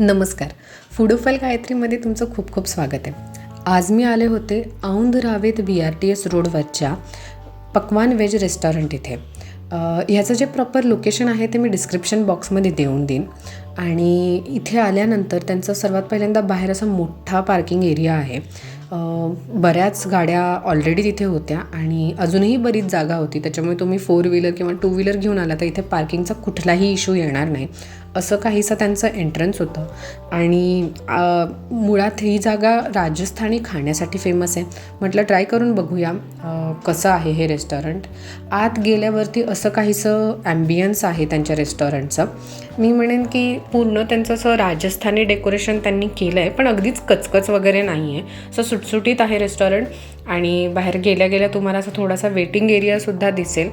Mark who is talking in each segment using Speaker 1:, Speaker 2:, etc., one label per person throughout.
Speaker 1: नमस्कार. फुडोफल गायत्रीमध्ये तुमचं खूप खूप स्वागत आहे. आज मी आले होते Aundh Ravet B R T S रोडवरच्या Pakwan veg restaurant इथे. ह्याचं जे प्रॉपर लोकेशन आहे ते मी डिस्क्रिप्शन बॉक्समध्ये देऊन देईन. आणि इथे आल्यानंतर त्यांचं सर्वात पहिल्यांदा बाहेर असा मोठा पार्किंग एरिया आहे. बऱ्याच गाड्या ऑलरेडी तिथे होत्या आणि अजूनही बरीच जागा होती. त्याच्यामुळे तुम्ही फोर व्हीलर किंवा टू व्हीलर घेऊन आला तर इथे पार्किंगचा कुठलाही इश्यू येणार नाही. असं काहीसा त्यांचं एंट्रन्स होतं. आणि मुळात ही जागा राजस्थानी खाण्यासाठी फेमस आहे. म्हटलं ट्राय करून बघूया कसं आहे हे रेस्टॉरंट आत गेल्यावरती असं काहीसं ॲम्बियन्स आहे त्यांच्या रेस्टॉरंटचं मी म्हणेन की पूर्ण त्यांचं असं राजस्थानी डेकोरेशन त्यांनी केलं आहे पण अगदीच कचकच वगैरे नाही आहे असं सुटसुटीत आहे रेस्टॉरंट आणि बाहेर गेल्या गेल्या तुम्हाला असं थोडासा वेटिंग एरियासुद्धा दिसेल.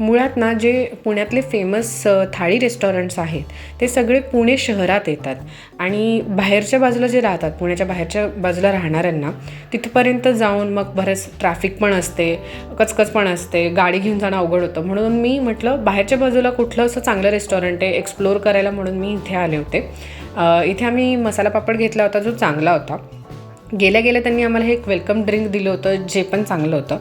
Speaker 1: मुळात ना जे पुण्यातले फेमस थाळी रेस्टॉरंट्स आहेत ते सगळे पुणे शहरात येतात. आणि बाहेरच्या बाजूला जे राहतात पुण्याच्या बाहेरच्या बाजूला राहणाऱ्यांना तिथपर्यंत जाऊन मग बरंच ट्रॅफिक पण असते कचकच पण असते गाडी घेऊन जाणं अवघड होतं. म्हणून मी म्हटलं बाहेरच्या बाजूला कुठलं असं चांगलं रेस्टॉरंट आहे एक्सप्लोअर करायला म्हणून मी इथे आले होते. इथे आम्ही मसाला पापड घेतला होता जो चांगला होता. गेल्या गेल्या त्यांनी आम्हाला हे एक वेलकम ड्रिंक दिलं होतं जे पण चांगलं होतं.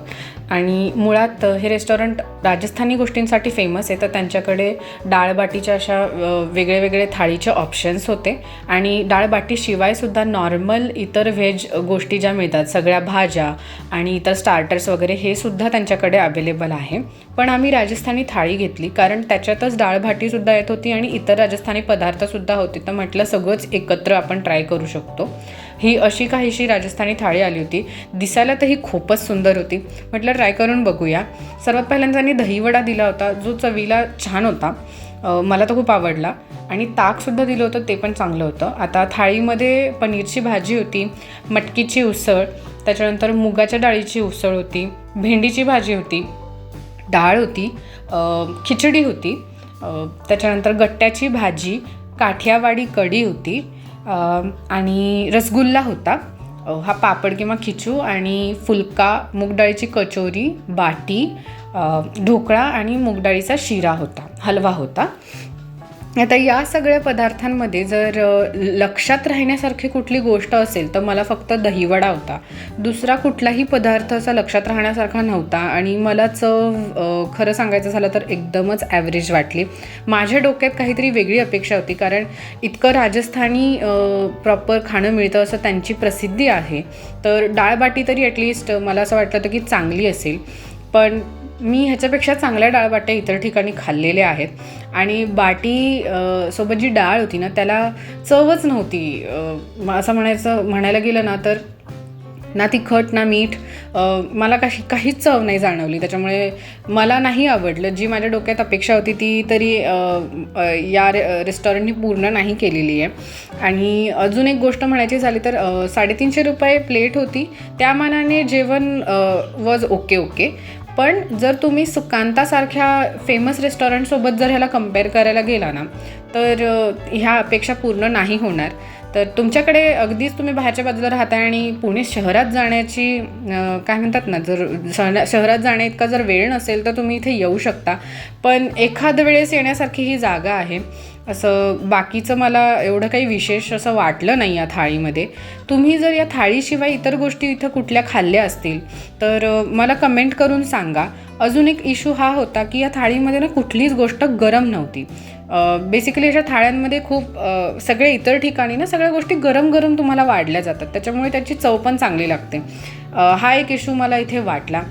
Speaker 1: आणि मुळात हे रेस्टॉरंट राजस्थानी गोष्टींसाठी फेमस आहे. तर त्यांच्याकडे डाळबाटीच्या अशा वेगळे वेगळे थाळीचे ऑप्शन्स होते. आणि डाळबाटीशिवायसुद्धा नॉर्मल इतर व्हेज गोष्टी ज्या मिळतात सगळ्या भाज्या आणि इतर स्टार्टर्स वगैरे हे सुद्धा त्यांच्याकडे अवेलेबल आहे. पण आम्ही राजस्थानी थाळी घेतली कारण त्याच्यातच डाळभाटीसुद्धा येत होती आणि इतर राजस्थानी पदार्थसुद्धा होते. तर म्हटलं सगळंच एकत्र आपण ट्राय करू शकतो. ही अशी काहीशी राजस्थानी थाळी आली होती. दिसायला तर ही खूपच सुंदर होती. म्हटलं ट्राय करून बघूया. सर्वात पहिल्यांदा त्यांनी दहीवडा दिला होता जो चवीला छान होता. मला तर खूप आवडला. आणि ताकसुद्धा दिलं होतं ते पण चांगलं होतं. आता थाळीमध्ये पनीरची भाजी होती मटकीची उसळ त्याच्यानंतर मुगाच्या डाळीची उसळ होती भेंडीची भाजी होती डाळ होती खिचडी होती त्याच्यानंतर गट्ट्याची भाजी काठियावाडी कढी होती आणि रसगुल्ला होता. हा पापड किंवा खिचू आणि फुलका मूगडाळीची कचोरी बाटी ढोकळा आणि मूगडाळीचा शिरा होता हलवा होता. आता या सगळ्या पदार्थांमध्ये जर लक्षात राहण्यासारखी कुठली गोष्ट असेल तर मला फक्त दहीवडा होता. दुसरा कुठलाही पदार्थ असा लक्षात राहण्यासारखा नव्हता आणि मला चव खरं सांगायचं झालं तर एकदमच ॲव्हरेज वाटली. माझ्या डोक्यात काहीतरी वेगळी अपेक्षा होती कारण इतकं राजस्थानी प्रॉपर खाणं मिळतं असं त्यांची प्रसिद्धी आहे. तर डाळबाटी तरी ॲटलिस्ट मला असं वाटलं होतं की चांगली असेल. पण मी ह्याच्यापेक्षा चांगल्या डाळबाट्या इतर ठिकाणी खाल्लेल्या आहेत. आणि बाटी सोबत जी डाळ होती ना त्याला चवच नव्हती. असं म्हणायचं म्हणायला गेलं ना तर ना तिखट ना मीठ मला काही काहीच चव नाही जाणवली. त्याच्यामुळे मला नाही आवडलं. जी माझ्या डोक्यात अपेक्षा होती ती तरी या रे रेस्टॉरंटनी पूर्ण नाही केलेली आहे. आणि अजून एक गोष्ट म्हणायची झाली तर साडेतीनशे रुपये प्लेट होती. त्या मानाने जेवण वॉज ओके ओके पण जर तुम्ही सुकांतासारख्या फेमस रेस्टॉरंटसोबत जर ह्याला कंपेअर करायला गेला ना तर ह्या अपेक्षा पूर्ण नाही होणार. तर तुमच्याकडे अगदीच तुम्ही बाहेरच्या बाजूला राहताय आणि पुणे शहरात जाण्याची काय म्हणतात ना जर शहरात जाण्या इतका जर वेळ नसेल तर तुम्ही इथे येऊ शकता. पण एखाद वेळेस येण्यासारखी ही जागा आहे. असं बाकीचं मला एवढं काही विशेष असं वाटलं नाही या थाळीमध्ये. तुम्ही जर या थाळीशिवाय इतर गोष्टी इथं कुठल्या खाल्ल्या असतील तर मला कमेंट करून सांगा. अजून एक इश्यू हा होता की या थाळीमध्ये ना कुठलीच गोष्ट गरम नव्हती. बेसिकली अशा थाळ्यांमध्ये खूप सगळ्या सगळे इतर ठिकाणी ना सगळ्या गोष्टी गरम गरम तुम्हाला वाढल्या जातात. त्याच्यामुळे त्याची चव पण चांगली लागते. हा एक इश्यू मला इथे वाटला.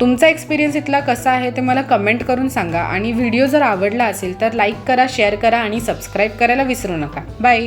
Speaker 1: तुमचा एक्सपिरियन्स इथला कसा आहे ते मला कमेंट करून सांगा. आणि व्हिडिओ जर आवडला असेल तर लाईक करा शेअर करा आणि सबस्क्राईब करायला विसरू नका. बाय